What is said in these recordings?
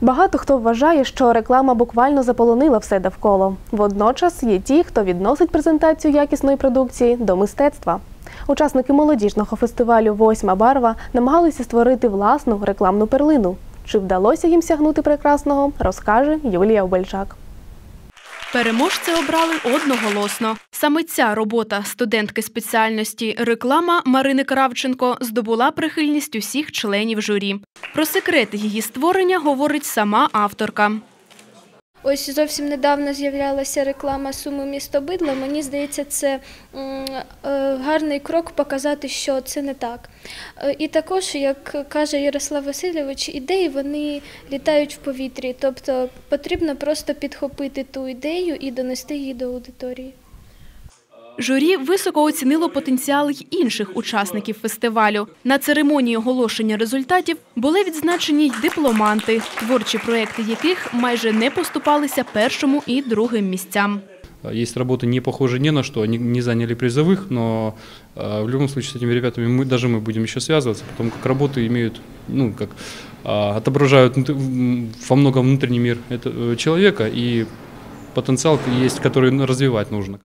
Багато хто вважає, що реклама буквально заполонила все довкола. Водночас є ті, хто відносить презентацію якісної продукції до мистецтва. Учасники молодіжного фестивалю Восьма барва намагалися створити власну рекламну перлину. Чи вдалося їм сягнути прекрасного, розкаже Юлія Обельчак. Переможця обрали одноголосно. Саме ця робота студентки спеціальності реклама Марини Кравченко здобула прихильність усіх членів журі. Про секрети її створення говорить сама авторка. Ось зовсім недавно з'являлася реклама суми місто Бидла. Мені здається, це е, гарний крок показати, що це не так. Е, І також, як каже Ярослав Васильович, ідеї вони літають в повітрі, тобто потрібно просто підхопити ту ідею і донести її до аудиторії. Журі високо оцінило потенціал й інших учасників фестивалю. На церемонії оголошення результатів були відзначені й дипломанти, творчі проекти яких майже не поступалися першому і другим місцям. Есть работы не похожие ни на что, они не заняли призовых, но э, в любом случае с этими ребятами мы, даже мы будем еще связываться, потому как работы имеют, ну, как э, отображают внут- м, во многом внутренний мир этого человека и потенциал есть, который развивать нужно.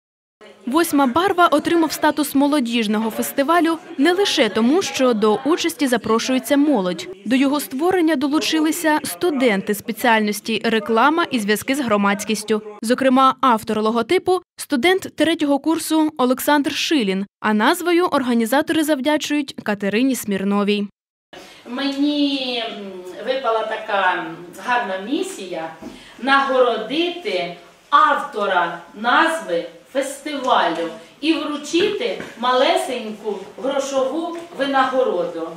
Восьма барва отримав статус молодіжного фестивалю не лише тому, що до участі запрошується молодь. До його створення долучилися студенти спеціальності реклама і зв'язки з громадськістю. Зокрема, автор логотипу студент третього курсу Олександр Шилін. А назвою організатори завдячують Катерині Смірновій. Мені випала така гарна місія нагородити автора назви фестивалю і вручити малесеньку грошову винагороду.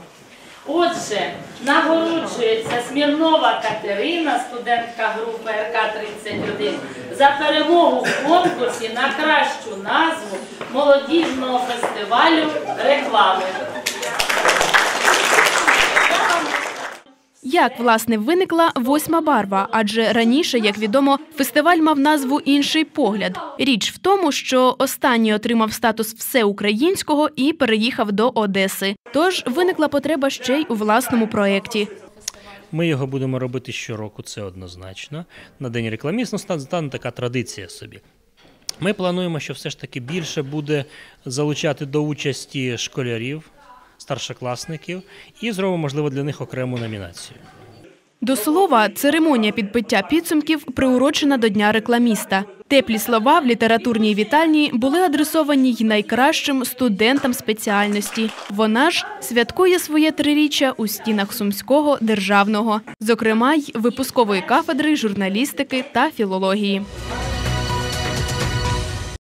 Отже, нагороджується Смірнова Катерина, студентка групи РК-31, за перемогу в конкурсі на кращу назву молодіжного фестивалю реклами. Як власне виникла восьма барва? Адже раніше, як відомо, фестиваль мав назву Інший погляд. Річ в тому, що останній отримав статус всеукраїнського і переїхав до Одеси. Тож виникла потреба ще й у власному проєкті. Ми його будемо робити щороку, це однозначно. На день рекламіст стане така традиція собі. Ми плануємо, що все ж таки більше буде залучати до участі школярів, старшокласників і зробимо, можливо, для них окрему номінацію. До слова, церемонія підбиття підсумків приурочена до Дня рекламіста. Теплі слова в літературній вітальні були адресовані й найкращим студентам спеціальності. Вона ж святкує своє триріччя у стінах Сумського державного, зокрема й випускової кафедри журналістики та філології.